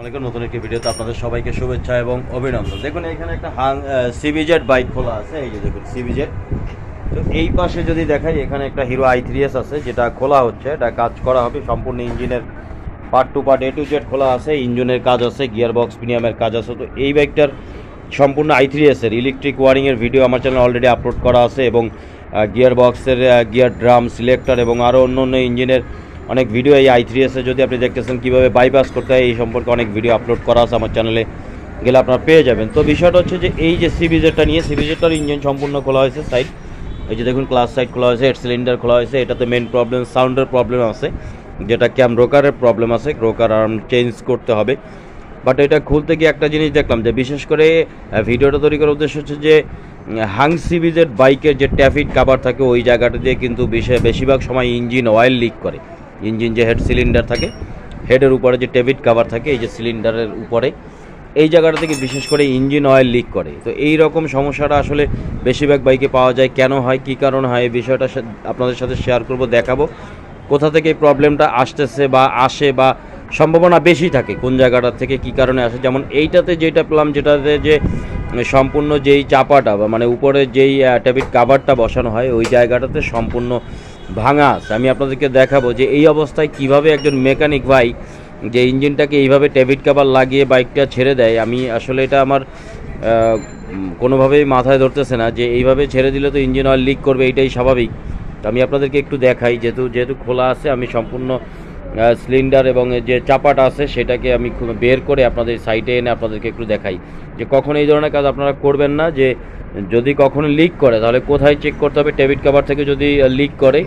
অনেকের নতুন একটি ভিডিওতে আপনাদের সবাইকে শুভেচ্ছা এবং অভিনন্দন। দেখুন, এখানে একটা হাং সিবিজেড বাইক খোলা আছে। এই যে দেখুন সিবিজেড তো এই পাশে যদি দেখাই, এখানে একটা হিরো আই থ্রি এস আছে, যেটা খোলা হচ্ছে। এটা কাজ করা হবে, সম্পূর্ণ ইঞ্জিনের part to part A to Z খোলা আছে। ইঞ্জিনের কাজ আছে গিয়ার বক্স প্রিমিয়ামের কাজ আছে। তো এই বাইকটার সম্পূর্ণ আই থ্রি এসের ইলেকট্রিক ওয়ারিংয়ের ভিডিও আমার চ্যানেলে অলরেডি আপলোড করা আছে এবং গিয়ার বক্সের গিয়ার ড্রাম সিলেক্টর এবং আরও অন্য অন্য ইঞ্জিনের অনেক ভিডিও এই আই থ্রি এসে যদি আপনি দেখতেছেন কীভাবে বাইপাস করতে হয়, এই সম্পর্কে অনেক ভিডিও আপলোড করা আছে আমার চ্যানেলে গেলে আপনারা পেয়ে যাবেন। তো বিষয়টা হচ্ছে যে, এই যে সিবিজেটটা নিয়ে সিবিজেটটার ইঞ্জিন সম্পূর্ণ খোলা হয়েছে সাইড এই যে দেখুন ক্লাস সাইড খোলা হয়েছে হেড সিলিন্ডার খোলা হয়েছে, এটাতে মেন প্রবলেম সাউন্ডের প্রবলেম আছে, যেটা ক্যাম রোকারের প্রবলেম আছে রোকার আর্ম চেঞ্জ করতে হবে। বাট এটা খুলতে গিয়ে একটা জিনিস দেখলাম যে, বিশেষ করে ভিডিওটা তৈরি করার উদ্দেশ্য হচ্ছে যে হাং সিবিজের বাইকের যে ট্যাফিক কাভার থাকে, ওই জায়গাটা দিয়ে কিন্তু বেশি- বেশিরভাগ সময় ইঞ্জিন অয়েল লিক করে। ইঞ্জিন যে হেড সিলিন্ডার থাকে, হেডের উপরে যে টেবিট কাভার থাকে, এই যে সিলিন্ডারের উপরে, এই জায়গাটা থেকে বিশেষ করে ইঞ্জিন অয়েল লিক করে। তো এই রকম সমস্যাটা আসলে বেশিরভাগ বাইকে পাওয়া যায়। কেন হয়, কী কারণ হয়, এই বিষয়টা আপনাদের সাথে শেয়ার করব, দেখাবো। কোথা থেকে এই প্রবলেমটা আসতেছে বা আসে বা সম্ভাবনা বেশি থাকে, কোন জায়গাটা থেকে কি কারণে আসে? যেমন এইটাতে যেটা পেলাম, যেটাতে যে সম্পূর্ণ যেই চাপাটা বা মানে উপরে যেই ট্যাবিট কাভারটা বসানো হয়, ওই জায়গাটাতে সম্পূর্ণ ভাঙা আছে আমি আপনাদেরকে দেখাবো যে এই অবস্থায় কীভাবে একজন মেকানিক ভাই যে ইঞ্জিনটাকে এইভাবে টেবিট কাভার লাগিয়ে বাইকটা ছেড়ে দেয়, আমি আসলে এটা আমার কোনোভাবেই মাথায় ধরতেছে না যে এইভাবে ছেড়ে দিলে তো ইঞ্জিন অয়েল লিক করবে, এইটাই স্বাভাবিক। আমি আপনাদেরকে একটু দেখাই, যেহেতু যেহেতু খোলা আছে, আমি সম্পূর্ণ সিলিন্ডার এবং যে চাপাটা আছে সেটাকে আমি বের করে আপনাদের সাইটে এনে আপনাদেরকে একটু দেখাই যে কখন এই ধরনের কাজ আপনারা করবেন না যে যদি কখনো লিক করে, তাহলে কোথায় চেক করতে হবে? টেবিট কাভার থেকে যদি লিক করে,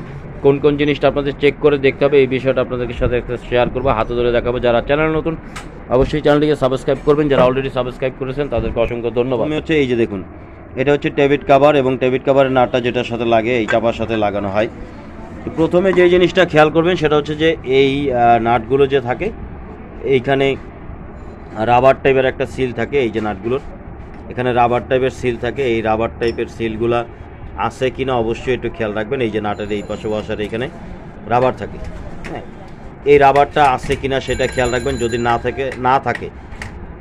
কোন কোন জিনিসটা আপনাদের চেক করে দেখতে হবে, এই বিষয়টা আপনাদের সাথে একটা শেয়ার করব, হাতে ধরে দেখাবো। যারা চ্যানেল নতুন, অবশ্যই চ্যানেলটিকে সাবস্ক্রাইব করবেন। যারা অলরেডি সাবস্ক্রাইব করেছেন, তাদেরকে অসংখ্য ধন্যবাদ। আমি হচ্ছে এই যে দেখুন, এটা হচ্ছে টেবিট কাভার এবং টেবিট কাভারের নাটটা যেটার সাথে লাগে, এই চাপার সাথে লাগানো হয়। প্রথমে যে জিনিসটা খেয়াল করবেন, সেটা হচ্ছে যে এই নাটগুলো যে থাকে, এইখানে রাবার টাইপের একটা সিল থাকে, এই যে নাটগুলোর। এখানে রাবার টাইপের সিল থাকে। এই রাবার টাইপের সিলগুলা আছে কিনা অবশ্যই একটু খেয়াল রাখবেন। এই যে নাটের এই পাশে বসার এখানে রাবার থাকে। হ্যাঁ এই রাবারটা আছে কিনা সেটা খেয়াল রাখবেন। যদি না থাকে না থাকে,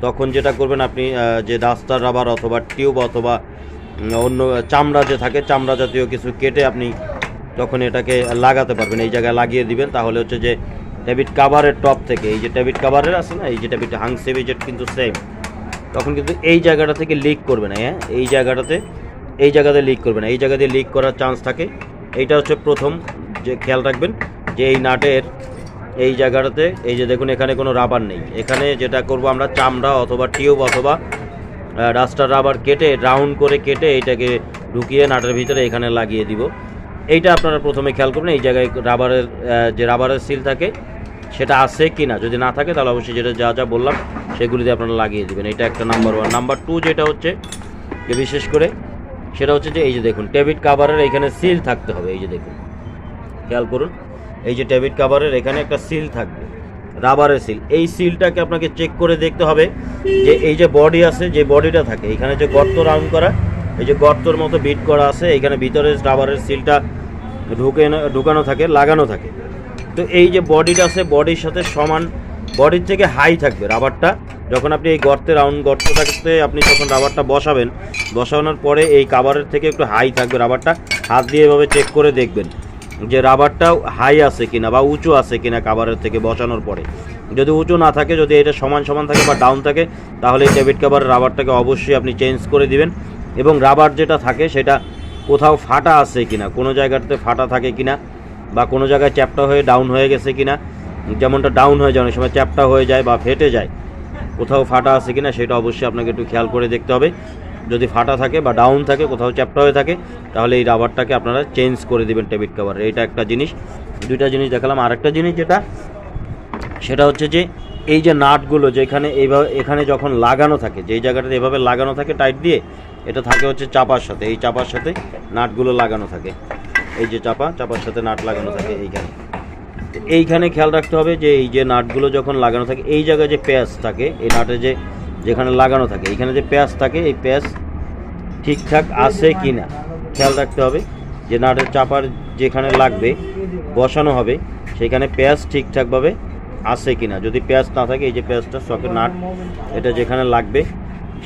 তখন যেটা করবেন আপনি যে রাস্তার রাবার অথবা টিউব অথবা অন্য চামড়া যে থাকে, চামড়া জাতীয় কিছু কেটে আপনি তখন এটাকে লাগাতে পারবেন। এই জায়গায় লাগিয়ে দিবেন। তাহলে হচ্ছে যে ট্যাবিট কাভারের টপ থেকে, এই যে ট্যাবিট কাভারের আছে না? এই যে ট্যাবিট হাং সেভিজেট কিন্তু সেম তখন কিন্তু এই জায়গাটা থেকে লিক করবে না হ্যাঁ? এই জায়গাটাতে, এই জায়গাতে লিক করবে না। এই জায়গা দিয়ে লিক করার চান্স থাকে। এইটা হচ্ছে প্রথম যে খেয়াল রাখবেন যে এই নাটের এই জায়গাটাতে, এই যে দেখুন এখানে কোনো রাবার নেই। এখানে যেটা করব আমরা, চামড়া অথবা টিউব অথবা রাস্টার রাবার কেটে রাউন্ড করে কেটে এইটাকে ঢুকিয়ে নাটের ভিতরে এখানে লাগিয়ে দিব। এইটা আপনারা প্রথমে খেয়াল করবেন, এই জায়গায় রাবারের যে রাবারের সিল থাকে, সেটা আছে কি না যদি না থাকে তাহলে অবশ্যই যেটা যা যা বললাম সেগুলি দিয়ে আপনারা লাগিয়ে দেবেন, এটা একটা নাম্বার ওয়ান নাম্বার টু যেটা হচ্ছে যে বিশেষ করে, সেটা হচ্ছে যে এই যে দেখুন টেবিট কাভারের এখানে সিল থাকতে হবে, এই যে দেখুন। খেয়াল করুন, এই যে টেবিট কাভারের এখানে একটা সিল থাকবে রাবারের সিল এই সিলটাকে আপনাকে চেক করে দেখতে হবে যে এই যে বডি আছে, যে বডিটা থাকে, এখানে যে গর্ত রাউন্ড করা, এই যে গর্তর মতো বিট করা আছে, এখানে ভিতরে রাবারের সিলটা ঢুকে ঢুকানো থাকে, লাগানো থাকে। তো এই যে বডিটা আছে বডির সাথে সমান বডির থেকে হাই থাকবে রাবারটা যখন আপনি এই গর্তে রাউন্ড গর্তটাতে আপনি যখন রাবারটা বসাবেন, বসানোর পরে এই কাভারের থেকে একটু হাই থাকবে রাবারটা। হাত দিয়ে এভাবে চেক করে দেখবেন যে রাবারটাও হাই আছে কিনা বা উঁচু আছে কিনা কাভারের থেকে বসানোর পরে। যদি উঁচু না থাকে, যদি এটা সমান সমান থাকে বা ডাউন থাকে, তাহলে এই ডেবিট কাভারের রাবারটাকে অবশ্যই আপনি চেঞ্জ করে দিবেন এবং রাবার যেটা থাকে সেটা কোথাও ফাটা আছে কিনা, কোনো জায়গাতে ফাটা থাকে কিনা বা কোনো জায়গায় চ্যাপটা হয়ে ডাউন হয়ে গেছে কিনা। যেমনটা ডাউন হয়ে যায়, অনেক সময় চ্যাপটা হয়ে যায় বা ফেটে যায়। কোথাও ফাটা আছে কিনা সেটা অবশ্যই আপনাকে একটু খেয়াল করে দেখতে হবে। যদি ফাটা থাকে বা ডাউন থাকে, কোথাও চ্যাপটা হয়ে থাকে, তাহলে এই রাবারটাকে আপনারা চেঞ্জ করে দেবেন টেবিট কাভারের এটা একটা জিনিস। দুইটা জিনিস দেখালাম। আরেকটা জিনিস যেটা, সেটা হচ্ছে যে এই যে নাটগুলো যেখানে এইভাবে, এখানে যখন লাগানো থাকে, যেই জায়গাটাতে এভাবে লাগানো থাকে টাইট দিয়ে, এটা থাকে হচ্ছে চাপার সাথে। এই চাপার সাথে নাটগুলো লাগানো থাকে। এই যে চাপা, চাপার সাথে নাট লাগানো থাকে এইখানে। এইখানে খেয়াল রাখতে হবে যে এই যে নাটগুলো যখন লাগানো থাকে, এই জায়গায় যে প্যাচ থাকে, এই নাটে যে যেখানে লাগানো থাকে, এইখানে যে প্যাচ থাকে, এই প্যাচ ঠিকঠাক আছে কি না খেয়াল রাখতে হবে। যে নাটের চাপার যেখানে লাগবে, বসানো হবে, সেখানে প্যাচ ঠিকঠাকভাবে আছে কি না যদি পেঁয়াজ না থাকে, এই যে পেঁয়াজটা শখের নাট, এটা যেখানে লাগবে,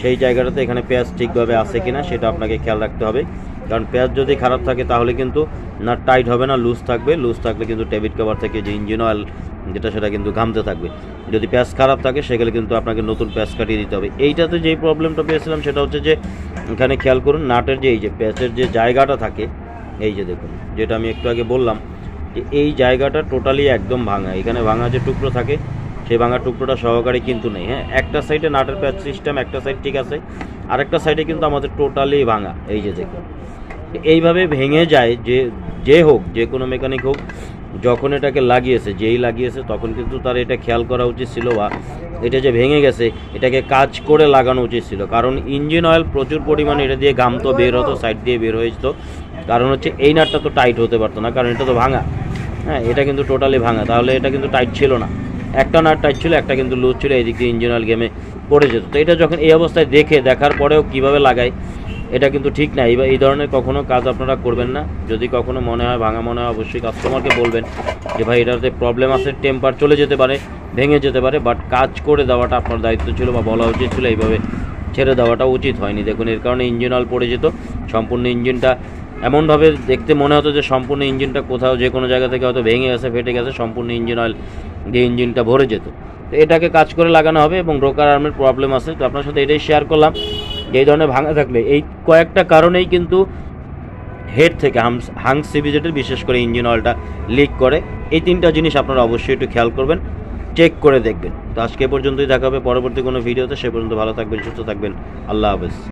সেই জায়গাটাতে এখানে পেঁয়াজ ঠিকভাবে আছে কি না সেটা আপনাকে খেয়াল রাখতে হবে। কারণ পেঁয়াজ যদি খারাপ থাকে তাহলে কিন্তু না টাইট হবে না, লুজ থাকবে। লুজ থাকলে কিন্তু টেবিট কভার থেকে যে ইঞ্জিন অয়েল, যেটা সেটা কিন্তু ঘামতে থাকবে। যদি প্যাচ খারাপ থাকে সেগুলো কিন্তু আপনাকে নতুন পেঁয়াজ কাটিয়ে দিতে হবে। এইটাতে যেই প্রবলেমটা পেয়েছিলাম, সেটা হচ্ছে যে, এখানে খেয়াল করুন, নাটের যে এই যে প্যাচের যে জায়গাটা থাকে, এই যে দেখুন, যেটা আমি একটু আগে বললাম, যে এই জায়গাটা টোটালি একদম ভাঙা। এখানে ভাঙা যে টুকরো থাকে, সেই ভাঙা টুকরোটা সহকারে কিন্তু নেই। হ্যাঁ একটা সাইডে নাটের প্যাচ সিস্টেম একটা সাইড ঠিক আছে, আরেকটা সাইডে কিন্তু আমাদের টোটালি ভাঙা। এই যে দেখুন এইভাবে ভেঙে যায় যে যে হোক, যে কোনো মেকানিক হোক, যখন এটাকে লাগিয়েছে, যেই লাগিয়েছে, তখন কিন্তু তার এটা খেয়াল করা উচিত ছিল বা এটা যে ভেঙে গেছে, এটাকে কাজ করে লাগানো উচিত ছিল। কারণ ইঞ্জিন অয়েল প্রচুর পরিমাণে এটা দিয়ে গামতো বের হতো সাইড দিয়ে বের হয়ে যেত। কারণ হচ্ছে এই নাটটা তো টাইট হতে পারতো না, কারণ এটা তো ভাঙা। হ্যাঁ এটা কিন্তু টোটালি ভাঙা। তাহলে এটা কিন্তু টাইট ছিল না। একটা নাট টাইট ছিল, একটা কিন্তু লুজ ছিল এই দিক দিয়ে ইঞ্জিন অয়েল গেমে পড়ে যেত। তো এটা যখন এই অবস্থায় দেখে, দেখার পরেও কীভাবে লাগায় এটা কিন্তু ঠিক না। এই এই ধরনের কখনো কাজ আপনারা করবেন না। যদি কখনো মনে হয়, ভাঙা মনে হয়, অবশ্যই কাস্টমারকে বলবেন যে, ভাই, এটাতে প্রবলেম আছে টেম্পার চলে যেতে পারে, ভেঙে যেতে পারে বাট কাজ করে দেওয়াটা আপনার দায়িত্ব ছিল বা বলা উচিত ছিল, এইভাবে ছেড়ে দেওয়াটা উচিত হয়নি। দেখুন, এর কারণে ইঞ্জিন অল পড়ে যেত। সম্পূর্ণ ইঞ্জিনটা এমনভাবে দেখতে মনে হতো যে, সম্পূর্ণ ইঞ্জিনটা কোথাও যে কোনো জায়গা থেকে হয়তো ভেঙে গেছে, ফেটে গেছে, সম্পূর্ণ ইঞ্জিন অয়েল দিয়ে ইঞ্জিনটা ভরে যেত। তো এটাকে কাজ করে লাগানো হবে এবং রোকার আর্মের প্রবলেম আছে। তো আপনার সাথে এটাই শেয়ার করলাম। এই ধরনের ভাঙা থাকলে, এই কয়েকটা কারণেই কিন্তু হেড থেকে হামস হাংস সিভিজেটের, বিশেষ করে ইঞ্জিন অয়েলটা লিক করে। এই তিনটা জিনিস আপনারা অবশ্যই একটু খেয়াল করবেন, চেক করে দেখবেন। তো আজকে পর্যন্তই দেখা হবে পরবর্তী কোনো ভিডিওতে, সে পর্যন্ত ভালো থাকবেন, সুস্থ থাকবেন, আল্লাহ হাফেজ।